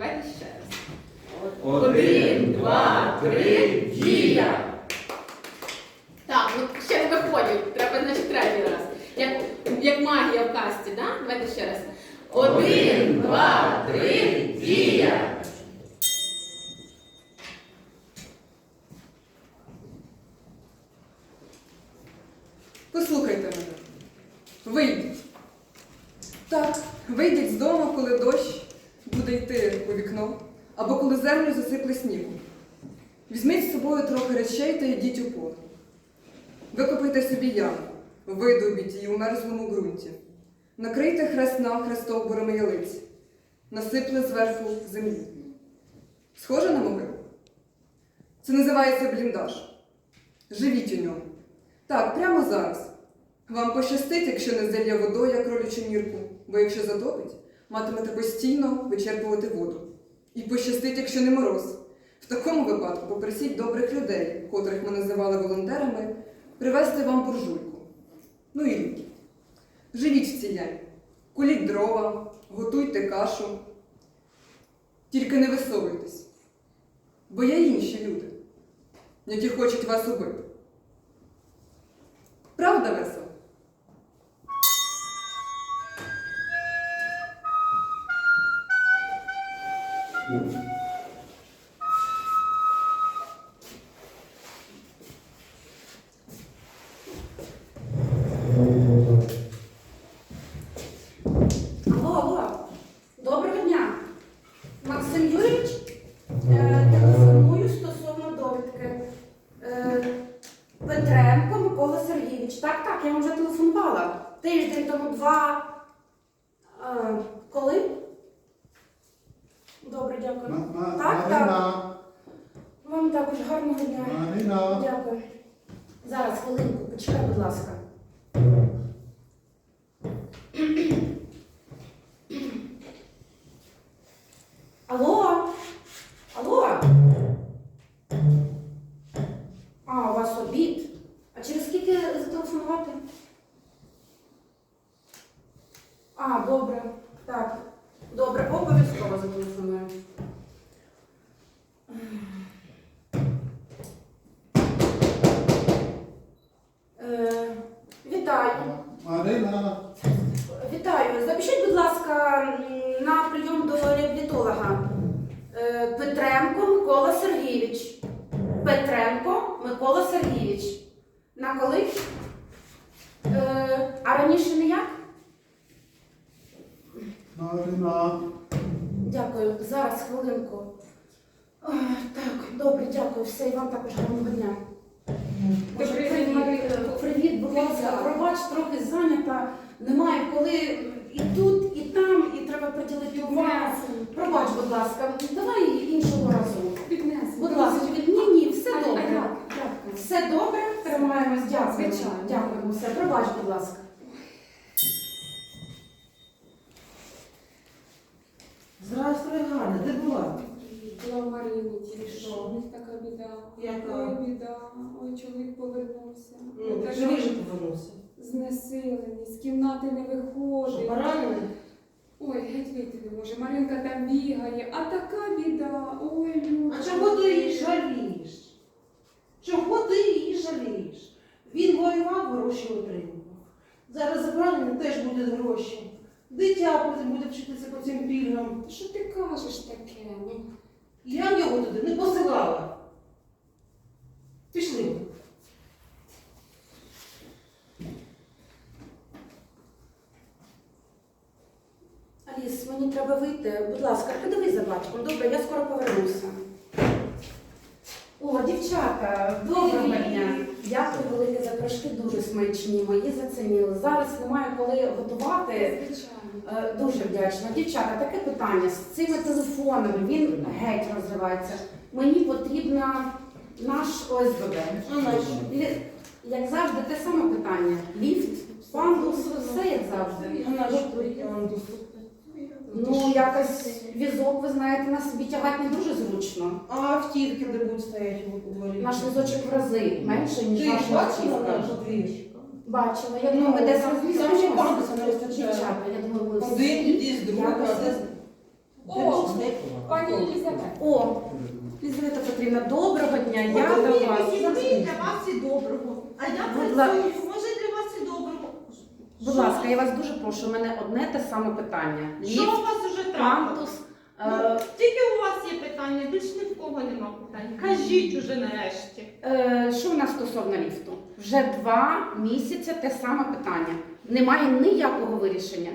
Давайте ще раз. Один, два, три, дія! Так, ну ще не виходять. Треба, значить, третій раз. Як, як магія в касті, да? Давайте ще раз. Один, два, три, дія! Послухайте мене. Вийдіть. Так, вийдіть з дому, коли дощ буде йти у вікно, або коли землю засипле снігом. Візьміть з собою трохи речей та йдіть у поле. Викопайте собі яму, видобіть її у мерзлому ґрунті. Накрийте хрест навхрест стовбурами ялиці, насипле зверху землі. Схоже на могилу? Це називається бліндаж. Живіть у ньому. Так, прямо зараз. Вам пощастить, якщо не зальє водою, як кролячу мірку, бо якщо затопить, матимете постійно вичерпувати воду. І пощастить, якщо не мороз. В такому випадку попросіть добрих людей, котрих ми називали волонтерами, привезти вам буржуйку. Ну і ліки. Живіть в цій ямі. Куліть дрова, готуйте кашу. Тільки не висовуйтесь. Бо є інші люди, які хочуть вас убити. Правда весело? Микола Сергійович. Так, так, я вам вже телефонувала. Тиждень тому два. Е, коли? Добре, дякую. Ма- ма- Так, Марина, Вам також гарного дня. Марина. Дякую. Зараз хвилинку, почекай, будь ласка. На коли? Е, а раніше ніяк? Марина. Дякую. Зараз хвилинку. Ой, так, добре, дякую. Все, і вам також гарного дня. Боже, привіт, Марина. Привіт, будь ласка. Пробач, трохи зайнята. Немає коли і тут, і там, і треба приділити увагу. Пробач, будь ласка, давай іншого разу. Піднесемо. Будь ласка, ні, ні, все А- а добре. як? Дякую. Все добре, тримаємось, дякую. Звичайно. Дякуємо, все. Пробач, будь ласка. Здравствуй, Галя, де була? Була в Маріні тільки що. У них така біда. Яка? Ой, біда. Ой, чоловік повернувся. Ну, Така живий же повернувся. Знесилений, з кімнати не Що, виходить. поранений? Ой, геть вийти не може. Маринка там бігає, а така біда. Ой, Люда. А чого ти її жалієш? Чого ти її жалієш? Він воював, гроші отримував. Зараз за теж буде гроші. Дитя потім буде вчитися по цим пільгам. Що ти кажеш таке? Ну, Я його туди не посилала. Пішли. Аліс, мені треба вийти. Будь ласка, подивись за батьком. Добре, я скоро повернуся. О, дівчата, доброго дня. Дякую велике за трошки дуже смачні. Мої зацінили. Зараз немає коли готувати. Е, Дуже вдячна. Дівчата, таке питання з цими телефонами. Він геть розривається. Мені потрібна наш ОСББ. Ну. Лі- Як завжди, те саме питання. Ліфт, пандус, все як завжди. А наш Ну, якось візок, ви знаєте, на собі тягати не дуже зручно. А автівки, де будуть стояти у дворі? Наш візочок в рази менше, ніж Ти ж бачила автівка. наш двір? Бачила, я думаю, ми десь Там ще розмістимося. пандуса не вистачає. Дівчата, я думаю, ми Один всі із другого, якось а де О, Пані Єлізавета. О, Лізавета Петрівна, доброго дня. Я до вас. і для вас і доброго. А я Будь працюю, може для вас і доброго. Будь ласка, я вас дуже прошу, у мене одне те саме питання. Що у вас уже трапилось? пандус. Ну, Е, Тільки у вас є питання, більш ні в кого нема питань. Кажіть уже нарешті. е, що у нас стосовно ліфту? Вже два місяці те саме питання. Немає ніякого вирішення.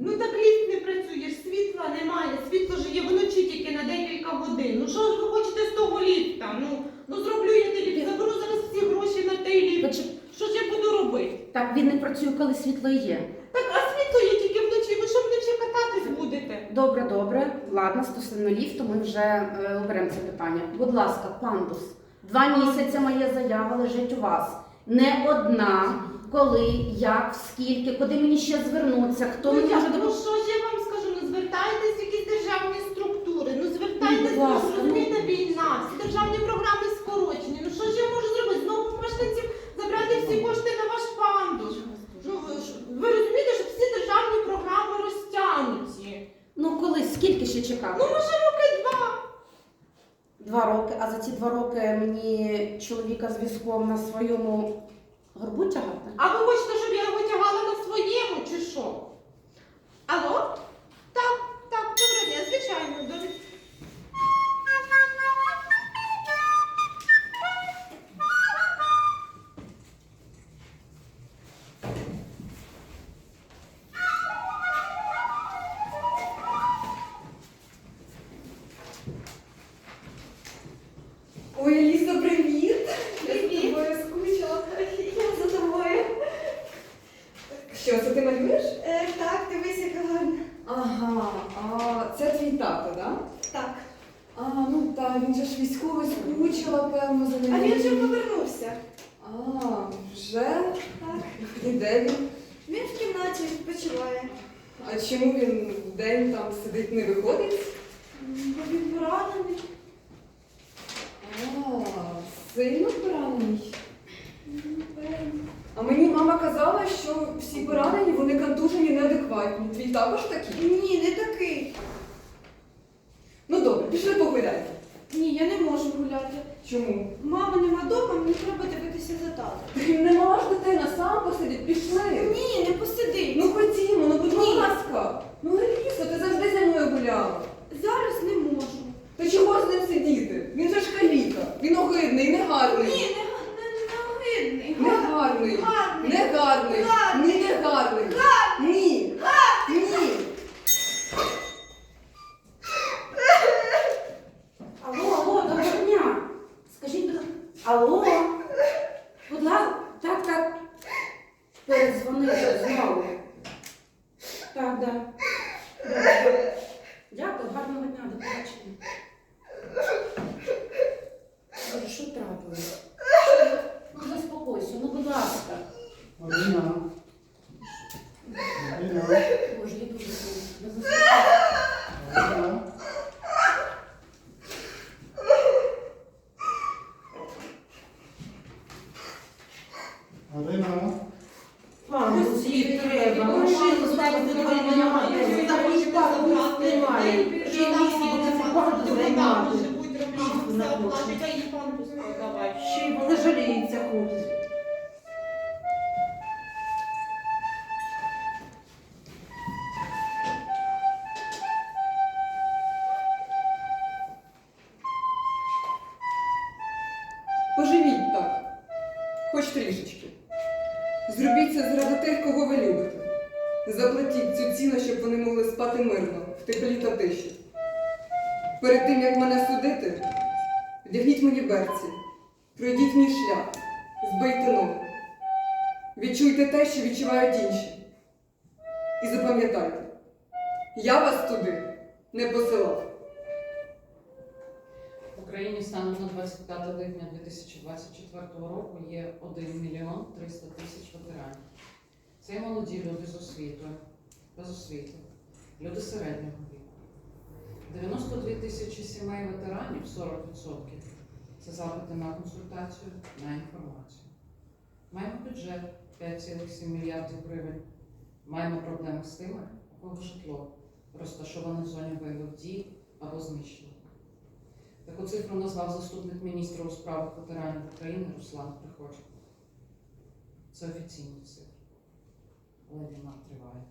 Ну так ліфт не працює, ж світла немає. Світло ж є вночі тільки на декілька годин. Ну що ж ви хочете з того ліфта? Ну, ну зроблю я той ліфт, заберу зараз всі гроші на той ліфт. Почек- Що ж я буду робити? Так, він не працює, коли світло є. Так, а світло є тільки вночі. Ви що вночі кататись будете? Добре, добре. Ладно, стосовно ліфту, ми вже е, оберемо це питання. Будь ласка, пандус. Два місяці моя заява лежить у вас. Не одна. Коли, як, скільки, куди мені ще звернутися, хто ну, мені я, може ну допомогти? що ж я вам скажу? Ну звертайтесь в якісь державні структури. Ну звертайтесь, Будь ну ласка, ж розумієте, війна, всі державні програми скорочені. Ну що ж я можу зробити? Знову мешканців забрати всі кошти на ваш пандус. Ну ви, ж- ви розумієте, що всі державні програми розтягнуті. Ну коли, скільки ще чекати? Ну може роки два. Два роки. А за ці два роки мені чоловіка з візком на своєму горбу тягати? А ви хочете, щоб я його тягала на своєму чи що? Алло? Вже? Так. І де він? Він в кімнаті відпочиває. А чому він вдень там сидить, не виходить? Бо він поранений. А, сильно поранений. А мені мама казала, що всі поранені, вони контужені, неадекватні. Твій також такий? Ні, не такий. Ну добре, пішли погуляйте. Ні, я не можу гуляти. Чому? Мама нема дома, мені треба дивитися за татом. Не мала ж дитина, сам посидить, пішли. Ні, не посиди. Ну ходімо, ну будь Ні. ласка. Ну Алісо, ти завжди зі мною гуляла. Зараз не можу. То чого з ним сидіти? Він же ж каліка. Він огидний, негарний. Ні, не, га- не, не огидний. Негарний. Гарний. Негарний. Гарний. Ні, негарний. Ні. Ні. Я 是从那个手机号 Ще й вони жаліються хлопці. Поживіть так. Хоч трішечки. Зробіть це заради тих, кого ви любите. Заплатіть цю ціну, щоб вони могли спати мирно, в теплі та тиші. Перед тим, як мене судити, вдягніть мені берці, пройдіть мій шлях, збийте ноги. Відчуйте те, що відчувають інші. І запам'ятайте, я вас туди не посилав. В Україні станом на 25 липня 2024 року є 1 мільйон 300 тисяч ветеранів. Це молоді люди з освітою, без освіти, люди середнього віку. 92 тисячі сімей ветеранів, 40%, це запити на консультацію, на інформацію. Маємо бюджет 5,7 мільярдів гривень. Маємо проблеми з тими, у кого житло розташованих в зоні бойових дій або знищено. Таку цифру назвав заступник міністра у справах ветеранів України Руслан Приходько. Це офіційні цифри. Але війна триває.